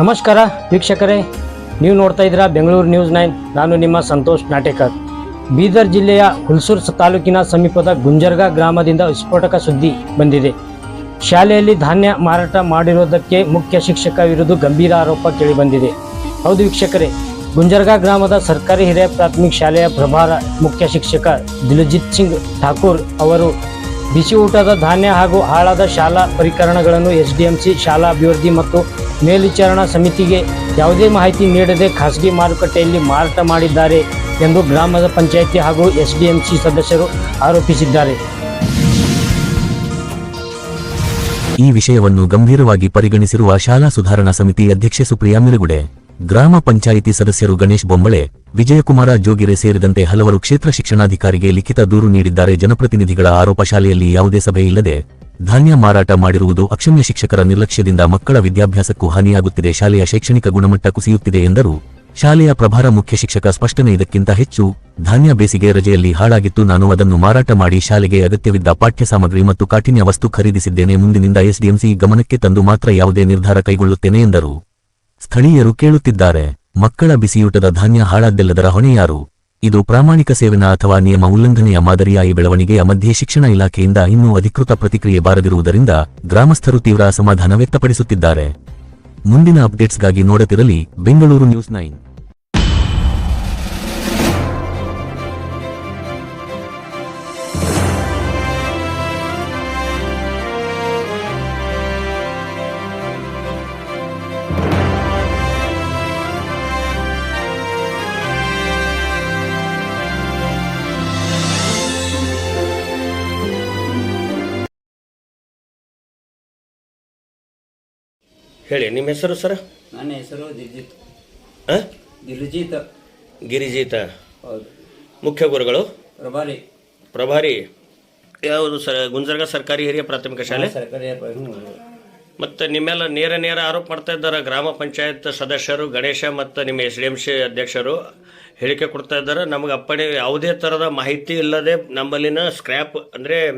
ನಮಸ್ಕಾರ ವೀಕ್ಷಕರೇ. ನೀವು ನೋಡ್ತಾ ಇದ್ದೀರಾ ಬೆಂಗಳೂರು ನ್ಯೂಸ್ ನೈನ್. ನಾನು ನಿಮ್ಮ ಸಂತೋಷ್ ನಾಟೇಕರ್. ಬೀದರ್ ಜಿಲ್ಲೆಯ ಹುಲ್ಸೂರ್ ತಾಲೂಕಿನ ಸಮೀಪದ ಗುಂಜರ್ಗಾ ಗ್ರಾಮದಿಂದ ವಿಸ್ಫೋಟಕ ಸುದ್ದಿ ಬಂದಿದೆ. ಶಾಲೆಯಲ್ಲಿ ಧಾನ್ಯ ಮಾರಾಟ ಮಾಡಿರುವುದಕ್ಕೆ ಮುಖ್ಯ ಶಿಕ್ಷಕ ವಿರುದ್ಧ ಗಂಭೀರ ಆರೋಪ ಕೇಳಿಬಂದಿದೆ. ಹೌದು ವೀಕ್ಷಕರೇ, ಗುಂಜರ್ಗಾ ಗ್ರಾಮದ ಸರ್ಕಾರಿ ಹಿರಿಯ ಪ್ರಾಥಮಿಕ ಶಾಲೆಯ ಪ್ರಭಾರ ಮುಖ್ಯ ಶಿಕ್ಷಕ ದಿಲಜಿತ್ ಸಿಂಗ್ ಠಾಕೂರ್ ಅವರು ಬಿಸಿ ಊಟದ ಧಾನ್ಯ ಹಾಗೂ ಹಾಳಾದ ಶಾಲಾ ಪರಿಕರಣಗಳನ್ನು ಎಸ್ಡಿಎಂಸಿ, ಶಾಲಾ ಅಭಿವೃದ್ಧಿ ಮತ್ತು ಮೇಲ್ವಿಚಾರಣಾ ಸಮಿತಿಗೆ ಯಾವುದೇ ಮಾಹಿತಿ ನೀಡದೆ ಖಾಸಗಿ ಮಾರುಕಟ್ಟೆಯಲ್ಲಿ ಮಾರಾಟ ಮಾಡಿದ್ದಾರೆ ಎಂದು ಗ್ರಾಮದ ಪಂಚಾಯಿತಿ ಹಾಗೂ ಎಸ್ಡಿಎಂಸಿ ಸದಸ್ಯರು ಆರೋಪಿಸಿದ್ದಾರೆ. ಈ ವಿಷಯವನ್ನು ಗಂಭೀರವಾಗಿ ಪರಿಗಣಿಸಿರುವ ಶಾಲಾ ಸುಧಾರಣಾ ಸಮಿತಿ ಅಧ್ಯಕ್ಷೆ ಸುಪ್ರಿಯಾ ಮಿರುಗುಡೆ, ಗ್ರಾಮ ಪಂಚಾಯಿತಿ ಸದಸ್ಯರು ಗಣೇಶ್ ಬೊಂಬಳೆ ವಿಜಯಕುಮಾರ ಜೋಗಿರೆ ಸೇರಿದಂತೆ ಹಲವರು ಕ್ಷೇತ್ರ ಶಿಕ್ಷಣಾಧಿಕಾರಿಗೆ ಲಿಖಿತ ದೂರು ನೀಡಿದ್ದಾರೆ. ಜನಪ್ರತಿನಿಧಿಗಳ ಆರೋಪ ಶಾಲೆಯಲ್ಲಿ ಯಾವುದೇ ಸಭೆ ಇಲ್ಲದೆ ಧಾನ್ಯ ಮಾರಾಟ ಮಾಡಿರುವುದು ಅಕ್ಷಮ್ಯ ಶಿಕ್ಷಕರ ನಿರ್ಲಕ್ಷ್ಯದಿಂದ ಮಕ್ಕಳ ವಿದ್ಯಾಭ್ಯಾಸಕ್ಕೂ ಹಾನಿಯಾಗುತ್ತಿದೆ, ಶಾಲೆಯ ಶೈಕ್ಷಣಿಕ ಗುಣಮಟ್ಟ ಕುಸಿಯುತ್ತಿದೆ ಎಂದರು. ಶಾಲೆಯ ಪ್ರಭಾರ ಮುಖ್ಯ ಶಿಕ್ಷಕ ಸ್ಪಷ್ಟನೆ ಇದಕ್ಕಿಂತ ಹೆಚ್ಚು, ಧಾನ್ಯ ಬೇಸಿಗೆ ರಜೆಯಲ್ಲಿ ಹಾಳಾಗಿತ್ತು, ನಾನು ಅದನ್ನು ಮಾರಾಟ ಮಾಡಿ ಶಾಲೆಗೆ ಅಗತ್ಯವಿದ್ದ ಪಾಠ್ಯ ಸಾಮಗ್ರಿ ಮತ್ತು ಕಾಠಿಣ್ಯ ವಸ್ತು ಖರೀದಿಸಿದ್ದೇನೆ, ಮುಂದಿನಿಂದ ಎಸ್ಡಿಎಂಸಿ ಗಮನಕ್ಕೆ ತಂದು ಮಾತ್ರ ಯಾವುದೇ ನಿರ್ಧಾರ ಕೈಗೊಳ್ಳುತ್ತೇನೆ ಎಂದರು. ಸ್ಥಳೀಯರು ಕೇಳುತ್ತಿದ್ದಾರೆ, ಮಕ್ಕಳ ಬಿಸಿಯೂಟದ ಧಾನ್ಯ ಹಾಳಾದ್ದೆಲ್ಲದರ ಹೊಣೆ ಯಾರು ಇದು ಪ್ರಾಮಾಣಿಕ ಸೇವನ ಅಥವಾ ನಿಯಮ ಉಲ್ಲಂಘನೆಯ ಮಾದರಿಯಾಗಿ ಬೆಳವಣಿಗೆಯ ಮಧ್ಯೆ ಶಿಕ್ಷಣ ಇಲಾಖೆಯಿಂದ ಇನ್ನೂ ಅಧಿಕೃತ ಪ್ರತಿಕ್ರಿಯೆ ಬಾರದಿರುವುದರಿಂದ ಗ್ರಾಮಸ್ಥರು ತೀವ್ರ ಅಸಮಾಧಾನ ವ್ಯಕ್ತಪಡಿಸುತ್ತಿದ್ದಾರೆ. ಮುಂದಿನ ಅಪ್ಡೇಟ್ಸ್ಗಾಗಿ ನೋಡುತ್ತಿರಲಿ ಬೆಂಗಳೂರು ನ್ಯೂಸ್ ನೈನ್. ಹೇಳಿ ನಿಮ್ಮ ಹೆಸರು ಸರ್? ನನ್ನ ಹೆಸರು ದಿಲ್ಜಿತ್. ಆ? ದಿಲ್ಜಿತ್. ಗಿರಿಜೀತ. ಹೌದು. ಮುಖ್ಯ ಗುರುಗಳು? ಪ್ರಭಾರಿ. ಪ್ರಭಾರಿ. ಯಾವುದು ಸರ್ ಗುಂಜರ್ಗ ಸರ್ಕಾರಿ ಹಿರಿಯ ಪ್ರಾಥಮಿಕ ಶಾಲೆ? ಸರ್ಕಾರಿ. ಮತ್ತು ನಿಮ್ಮೆಲ್ಲ ನೇರ ನೇರ ಆರೋಪ ಮಾಡ್ತಾ ಇದ್ದಾರೆ ಗ್ರಾಮ ಪಂಚಾಯತ್ ಸದಸ್ಯರು ಗಣೇಶ ಮತ್ತು ನಿಮ್ಮ ಎಸ್ ಡಿ ಎಂ ಸಿ ಅಧ್ಯಕ್ಷರು ಹೇಳಿಕೆ ಕೊಡ್ತಾ ಇದ್ದಾರೆ. ನಮಗೆ ಅಪ್ಪಣೆ ಯಾವುದೇ ಥರದ ಮಾಹಿತಿ ಇಲ್ಲದೆ ನಮ್ಮಲ್ಲಿನ ಸ್ಕ್ರ್ಯಾಪ್ ಅಂದರೆ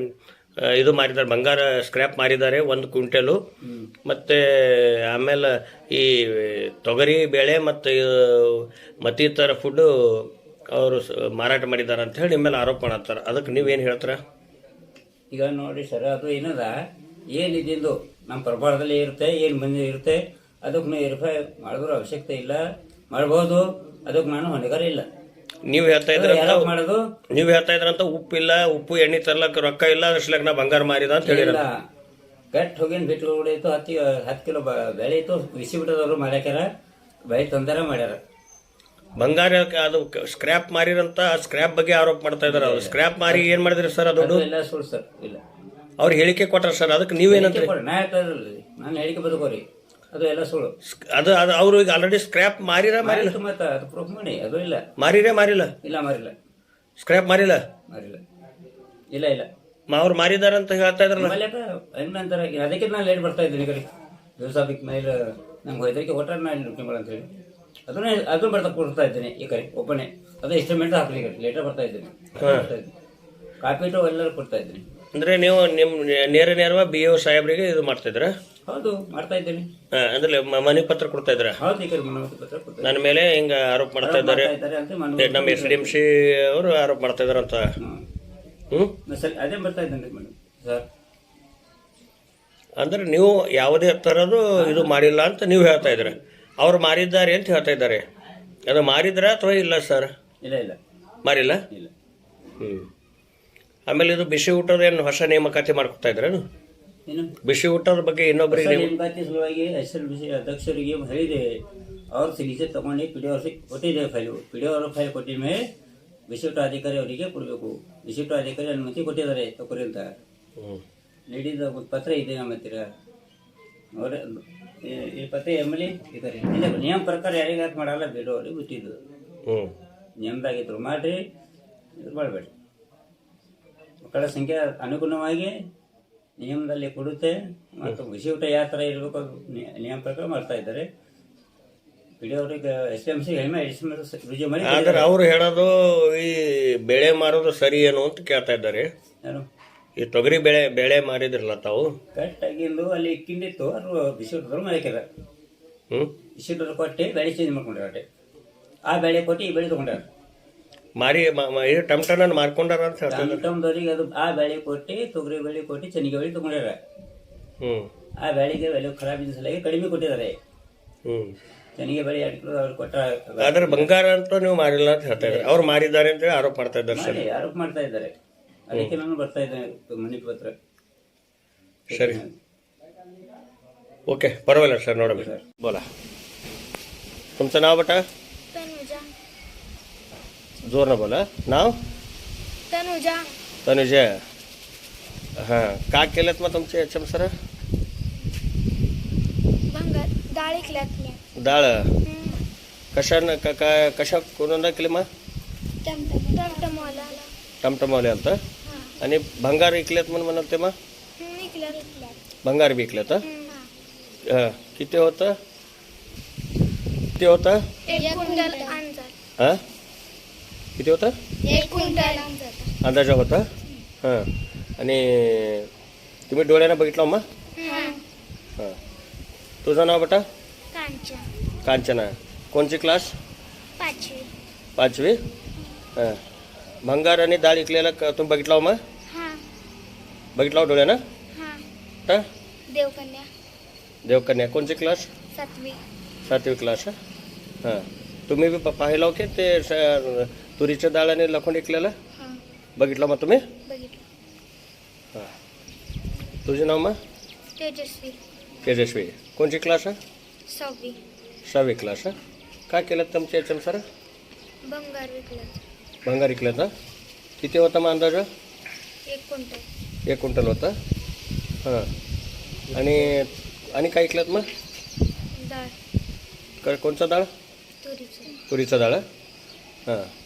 ಇದು ಮಾರಿದ್ದಾರೆ. ಬಂಗಾರ ಸ್ಕ್ರ್ಯಾಪ್ ಮಾರಿದ್ದಾರೆ ಒಂದು ಕ್ವಿಂಟಲು. ಮತ್ತು ಆಮೇಲೆ ಈ ತೊಗರಿ ಬೇಳೆ ಮತ್ತು ಮತ್ತಿತರ ಫುಡ್ಡು ಅವರು ಮಾರಾಟ ಮಾಡಿದ್ದಾರೆ ಅಂತ ಹೇಳಿ ನಿಮ್ಮೇಲೆ ಆರೋಪ ಮಾಡತ್ತಾರೆ. ಅದಕ್ಕೆ ನೀವೇನು ಹೇಳ್ತೀರಾ? ಈಗ ನೋಡಿ ಸರ್, ಅದು ಏನದ? ಏನಿದ್ದು ನಮ್ಮ ಪ್ರಭಾರದಲ್ಲಿ ಇರುತ್ತೆ, ಏನು ಮಂದಿ ಇರುತ್ತೆ ಅದಕ್ಕೆ ನೀವು ವೆರಿಫೈ ಮಾಡಿದ್ರೂ ಅವಶ್ಯಕತೆ ಇಲ್ಲ. ಮಾಡ್ಬೋದು, ಅದಕ್ಕೆ ನಾನು ಹೊಣೆಗಾರ ಇಲ್ಲ. ನೀವು ಹೇಳ್ತಾ ಇದ್ರಂತ ಮಾಡೋದು? ನೀವು ಹೇಳ್ತಾ ಇದ್ರಂತ ಉಪ್ಪು ಇಲ್ಲ ಉಪ್ಪು ಎಣ್ಣೆ ತರ್ಲಕ್ ರೊಕ್ಕ ಇಲ್ಲ ಅದ್ರಸ್ಲಾಗ ನಾ ಬಂಗಾರ ಮಾರಿದ ಅಂತ ಹೇಳಿರ ಇಲ್ಲ ಕೆಟ್ಟ ಹೋಗಿನ ಬಿಟ್ಟು ಹೊಡಿತು ಹತ್ತಿ ಹತ್ತು ಕಿಲೋ ಬೆಳೆ ಇತ್ತು ಬಿಸಿ ಬಿಟ್ಟದವ್ರು ಮಾಡ್ಯಾಕ್ಯಾರ ಬೆಳೆ ತೊಂದರೆ ಮಾಡ್ಯಾರ. ಬಂಗಾರ ಅದು ಸ್ಕ್ರ್ಯಾಪ್ ಮಾರಿರಂತ ಸ್ಕ್ರ್ಯಾಪ್ ಬಗ್ಗೆ ಆರೋಪ ಮಾಡ್ತಾ ಇದಾರೆ. ಅವ್ರು ಸ್ಕ್ರ್ಯಾಪ್ ಮಾರಿ ಏನ್ ಮಾಡಿದ್ರಿ ಸರ್ ಅದು ಇಲ್ಲ ಸುಳ್ಳು ಸರ್ ಇಲ್ಲ. ಅವ್ರು ಹೇಳಿಕೆ ಕೊಟ್ರ ಸರ್ ಅದಕ್ಕೆ ನೀವೇನಂತ ನಾನು ಹೇಳಿಕೆ ಬದುಕೋರಿ. ಅದು ಎಲ್ಲ ಸುಳ್ಳು. ಅದು ಅದು ಅವರು ಈಗ ಆಲ್ರೆಡಿ ಸ್ಕ್ರ್ಯಾಪ್ ಮಾರಿರ ಮಾರಿಲ್ಲ? ಮತ್ತೆ ಅದು ಪ್ರೂಫ್ ಮಾಡಿ ಅದು ಇಲ್ಲ. ಮಾರಿರೇ ಮಾರಿಲ್ಲ? ಇಲ್ಲ ಮಾರಿಲ್ಲ. ಸ್ಕ್ರ್ಯಾಪ್ ಮಾರಿಲ್ಲ? ಮಾರಿಲ್ಲ. ಇಲ್ಲ ಇಲ್ಲ. ಮಾ ಅವ್ರು ಮಾರಿದಾರ ಅಂತ ಹೇಳ್ತಾ ಇದ್ರಲ್ಲ? ಮಲ್ಯಾಕ ಹೆಂಗಂತಾರ ಅದಕ್ಕೆ ನಾನು ಲೇಟ್ ಬರ್ತಾ ಇದ್ದೀನಿ ಕಡೆ. ದಿವಸ ಬಿಕ್ ಮೇಲೆ ನಂಗೆ ಹೋಯ್ದಕ್ಕೆ ಹೋಟೆಲ್ ನಾನು ಡ್ಯೂಟಿ ಅಂತ ಹೇಳಿ. ಅದನ್ನ ಅದನ್ನ ಬರ್ತಾ ಕೊಡ್ತಾ ಇದ್ದೀನಿ ಈ ಕಡೆ ಒಬ್ಬನೇ ಅದು ಇನ್ಸ್ಟ್ರೂಮೆಂಟ್ ಹಾಕ್ಲಿ ಲೇಟರ್ ಬರ್ತಾ ಇದ್ದೀನಿ. ಕಾಪಿ ಟು ಎಲ್ಲರೂ ಕೊಡ್ತಾ ಇದ್ದೀನಿ. ಅಂದ್ರೆ ನೀವು ನಿಮ್ ನೇರ ನೇರವಾಗಿ ಬಿ ಒ ಸಾಹೇಬ್ರಿಗೆ ಇದು ಮಾಡ್ತಿದ್ರ ಹೌದು ಮಾಡ್ತಾ ಇದ್ದೇನೆ. ಅಂದ್ರೆ ಮ- ಪತ್ರ ಕೊಡ್ತಾ ಇದ್ರ ಹೌದು ಪತ್ರ ಕೊಡ್ತಾ ನನ್ನ ಮೇಲೆ ಹಿಂಗ ಆರೋಪ ಮಾಡ್ತಾ ಇದ್ದಾರೆ. ಅಂತ ನಮ್ಮ ಎಸ್ ಡಿ ಎಂ ಸಿ ಅವರು ಆರೋಪ ಮಾಡ್ತಾ ಇದಾರಂತ ಹ್ಮ್. ಹ್ಮ್? ಸರಿ ಅದೇ ಬರ್ತಾ ಇದ್ದೀನಿ ಮೇಡಮ್. ಸರ್. ಅಂದ್ರೆ ನೀವು ಯಾವುದೇ ಥರದ್ದು ಇದು ಮಾಡಿಲ್ಲ ಅಂತ ನೀವು ಹೇಳ್ತಾ ಇದ್ರೆ ಅವ್ರು ಮಾರಿದ್ದಾರೆ ಅಂತ ಹೇಳ್ತಾ ಇದ್ದಾರೆ. ಅದು ಮಾರಿದ್ರ ಅಥವಾ ಇಲ್ಲ ಸರ್? ಇಲ್ಲ ಇಲ್ಲ. ಮಾರಿಲ್ಲ? ಇಲ್ಲ. ಹ್ಞೂ ಆಮೇಲೆ ಇದು ಬಿಸಿ ಊಟದ ಏನು ಹೊಸ ನೇಮಕಾತಿ ಮಾಡ್ಕೊತಾ ಇದ್ರೇನು? ಏನು? ಬಿಸಿ ಊಟದ ಬಗ್ಗೆ ಇನ್ನೊಬ್ಬರಿಗೆ ನೇಮ ನೇಮಕಾತಿ ಸಲುವಾಗಿ ಎಸ್ ಎಲ್ ಬಿ ಸಿ ಅಧ್ಯಕ್ಷರಿಗೆ ಹೇಳಿದೆ ಅವ್ರ ಸಿಗ್ನೇಚರ್ ತಗೊಂಡು ಪಿ ಡಿ ಅವ್ರಿಗೆ ಕೊಟ್ಟಿದ್ದೇವೆ file P D or file ಕೊಟ್ಟಿದ ಮೇಲೆ ವಿಶಿಷ್ಟ ಅಧಿಕಾರಿ ಅವರಿಗೆ ಕೊಡಬೇಕು. ವಿಶಿಷ್ಟ ಅಧಿಕಾರಿ ಅನುಮತಿ ಕೊಟ್ಟಿದ್ದಾರೆ ತಗೋರಿ ಅಂತ. ನೀಡಿದ ಒಂದು ಪತ್ರ ಇದೆ ನಮ್ಮ ಹತ್ತಿರ. ಅವ್ರ ಈ- ಪತ್ರ ಎಂ ಎಲ್ ಇದ್ದಾರೆ. ಇಲ್ಲ ನಿಯಮ ಪ್ರಕಾರ ಯಾರಿಗೆ ಯಾಕೆ ಮಾಡಲ್ಲ ಬೇಡ ಅವ್ರಿಗೆ ಬಿಟ್ಟಿದ್ದು ನಿಯಮದಾಗಿದ್ರು ಮಾಡಿರಿ ಇದು ಮಾಡಬೇಡಿ ಮಕ್ಕಳ ಸಂಖ್ಯೆ ಅನುಗುಣವಾಗಿ ನಿಯಮದಲ್ಲಿ ಕೊಡುತ್ತೆ ಮತ್ತು ಬಿಸಿ ಊಟ ಯಾವ ಥರ ಇರಬೇಕು ನಿಯಮ ಪ್ರಕಾರ ಮಾಡ್ತಾ ಇದ್ದಾರೆ. ಆದ್ರೆ ಅವ್ರು ಹೇಳೋದು ಈ ಬೆಳೆ ಮಾರೋದು ಸರಿ ಏನು ಅಂತ ಕೇಳ್ತಾ ಇದ್ದಾರೆ. ಈ ತೊಗರಿ ಬೆಳೆ ಬೆಳೆ ಮಾರಿದ್ರಲ್ಲ ತಾವು? ಕರೆಕ್ಟಾಗಿಂದು ಅಲ್ಲಿ ಇಕ್ಕಿಂದಿತ್ತು ಅದು ಬಿಸಿ ಊಟದ್ರು ಹ್ಞೂ ಊಟದ್ರು ಕೊಟ್ಟು ಬೆಳೆ ಚೇಂಜ್ ಮಾಡ್ಕೊಂಡ್ರೆ ಆ ಬೆಳೆ ಕೊಟ್ಟು ಈ ಬೆಳೆ ತೊಗೊಂಡಾರ. ಮಾರಿ ಮ- ಮ- ಇದು ಟಮಟನ ಮಾರ್ಕೊಂಡಾರ ಅಂತ ಹೇಳ್ತಾರೆ ಟಮ್ಟಮ್ದವ್ರಿಗೆ ಅದು ಆ ಬೆಳೆ ಕೊಟ್ಟು ತೊಗರಿ ಬೆಳೆ ಕೊಟ್ಟು ಚೆನ್ನಿಗೆ ಬೆಳೆ ತೊಗೊಂಡಾರ ಹ್ಮ್ ಆ ಬೆಳೆಗೆ ಬೆಲೆ ಖರಾಬ್ ಇದ್ದ ಸಲುವಾಗಿ ಕಡಿಮೆ ಕೊಟ್ಟಿದ್ದಾರೆ ಹ್ಮ್ ಚೆನ್ನಿಗೆ ಬೆಳೆ ಎರಡು ಕಿಲೋ ಅವ್ರು ಕೊಟ್ಟ ಆದ್ರೆ ಬಂಗಾರ ಅಂತ ನೀವು ಮಾರಿಲ್ಲ ಅಂತ ಹೇಳ್ತಾ ಇದ್ದಾರೆ ಅವ್ರು ಮಾರಿದ್ದಾರೆ ಅಂತ ಹೇಳಿ ಆರೋಪ ಮಾಡ್ತಾ ಇದ್ದಾರೆ ಸರ್ ಮಾಡಿ ಆರೋಪ ಮಾಡ್ತಾ ಇದ್ದಾರೆ ಅದಕ್ಕೆ ನಾನು ಬರ್ತಾ ಇದ್ದೇನೆ ಮನೆ ಪತ್ರ ಸರಿ ओके परवाला सर नोड़ा बेटा बोला तुमचं नाव बेटा तनुजा जोर ना बोला नाव तनुजा तनुजा हां का केलं मग तुमचे एम सर डाळ ऐकल्यात मी डाळ कशानं का काय कशा कोणाला केली मग टमटमवाला आलं तर आणि भंगार विकलेत म्हणून म्हणाल ते मग भंगार विकलं तर हां किती होतं किती होतं एक क्विंटल अंदाज हां किती होतं? एक क्विंटल. अंदाज होता? हां. आणि तुम्ही डोळ्यानं बघितलं मग हां. हां. तुझं नाव बेटा? कांचा कांचना. कोणची क्लास? पाचवी. पाचवी? हां. भंगार आणि डाळ इकलेला तुम्ही बघितला हो मग हां. बघितला हो डोळ्यानं? हां. देवकन्या. देवकन्या. कोणची क्लास? सातवी. सातवी क्लास. हां. तुम्ही बी पाहिलं हो की ते तुरीच्या डाळ आणि लखोंड इकलेलं हां. बघितलं मग तुम्ही? बघितलं. हां. तुझे नाव मग? तेजस्वी. तेजस्वी. कोणची क्लास आहे सहावी. सहावी क्लास आहे काय केलं तुमच्या याच्या सर? भंगार विकलं. भंगार तर किती होता मग अंदाजा? एक क्विंटल. एक क्विंटल होतं. हां. आणि आणि काय ऐकलं मग? डाळ. क कोणचा डाळ? तुरीचं. तुरीचा डाळ. हां.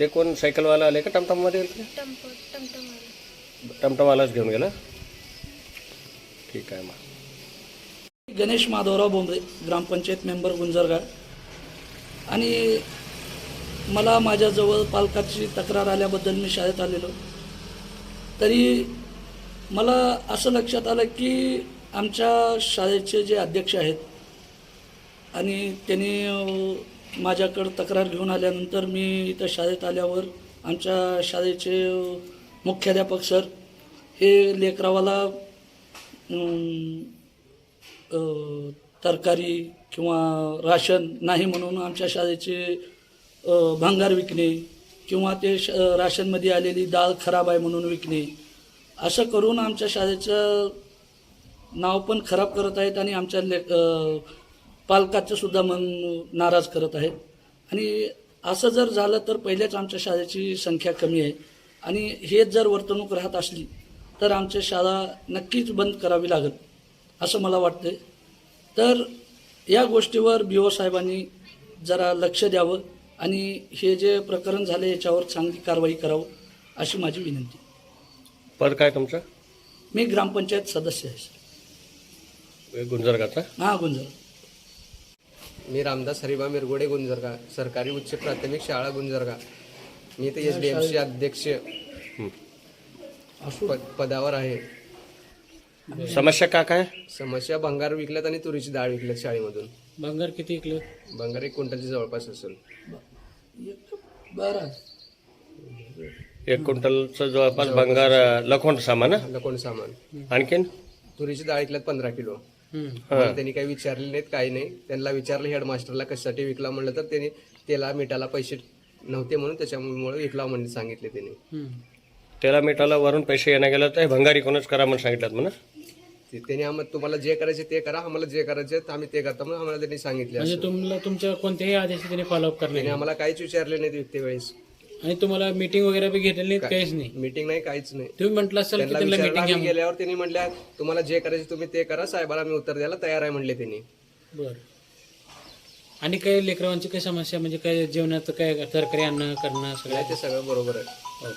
ते कोण सायकलवाला आले का टमटममध्ये? गेले टमटमवाला. टमटमवालाच घेऊन गेला? ठीक आहे मग. गणेश माधवराव बोंबरे ग्रामपंचायत मेंबर गुंजरगाव. आणि मला माझ्याजवळ पालकाची तक्रार आल्याबद्दल मी शाळेत आलेलो. तरी मला असं लक्षात आलं की आमच्या शाळेचे जे अध्यक्ष आहेत आणि त्यांनी माझ्याकडं तक्रार घेऊन आल्यानंतर मी इथं शाळेत आल्यावर आमच्या शाळेचे मुख्याध्यापक सर हे लेकरावाला तरकारी किंवा राशन नाही म्हणून आमच्या शाळेचे भांगार विकणे किंवा ते श राशनमध्ये आलेली डाळ खराब आहे म्हणून विकणे. असं करून आमच्या शाळेचं नाव पण खराब करत आहेत आणि आमच्या ले पालकाचं सुद्धा मन नाराज करत आहेत. आणि असं जर झालं तर पहिलेच आमच्या शाळेची संख्या कमी आहे. आणि हेच जर वर्तणूक राहत असली तर आमच्या शाळा नक्कीच बंद करावी लागेल असं मला वाटते तर या गोष्टीवर बी ओ साहेबांनी जरा लक्ष द्यावं आणि हे जे प्रकरण झाले याच्यावर चांगली कारवाई करावं अशी माझी विनंती. पद काय तुमचं? मी ग्रामपंचायत सदस्य आहे गुंजरगाचा हा गुंजर मी रामदास हरिबा मिरगोडे गुंजरगा सरकारी उच्च प्राथमिक शाळा गुंजरगा मी ते एस डी एम सी अध्यक्ष पद पदावर आहे. समस्या का काय? समस्या भंगार विकल्यात आणि तुरीची डाळ विकल्यात शाळेमधून. भंगार किती ऐकलं भंगार एक क्विंटलच्या जवळपास असेल. बरं. एक क्विंटलचं जवळपास भंगार लखोंड सामान हं? कोण सामान. आणखीन? तुरीची डाळ विकल्यात पंधरा किलो. मला त्यांनी काही विचारले नाहीत काही नाही. त्यांना विचारलं हेडमास्टरला कशासाठी विकला म्हणलं तर त्यांनी त्याला मिठाला पैसे नव्हते म्हणून त्याच्यामुळे विकला म्हणून सांगितले त्यांनी. त्याला मिठाला वरून पैसे येण्या गेलं तर हे भंगारी कोणच करा म्हणून सांगितलं म्हणा ते- त्यांनी आम्हाला तुम्हाला जे करायचे ते करा आम्हाला जे करायचे ते आम्ही ते करतो म्हणून आम्हाला त्यांनी सांगितले म्हणजे असं. तुम्हाला तुमच्या कोणत्याही आदेश त्यांनी फॉलोअप करणे त्यांनी आम्हाला काहीच विचारले नाहीत विकते वेळेस आणि तुम्हाला मीटिंग वगैरे बी घेतलेली नाही काहीच नाही. मीटिंग नाही काहीच नाही. तुम्ही म्हटलं असाल की त्यांना त्यांना विचारलं मीटिंग आम्ही गेल्यावर त्यांनी म्हटल्या तुम्हाला जे करायचे तुम्ही ते करा साहेबाला मी उत्तर द्यायला तयार आहे म्हणले त्यांनी. बर. आणि काही लेकरांची काही समस्या म्हणजे काय जेवणाचं काय तरकारी अन्न करणं सगळं? नाही ते सगळं बरोबर आहे.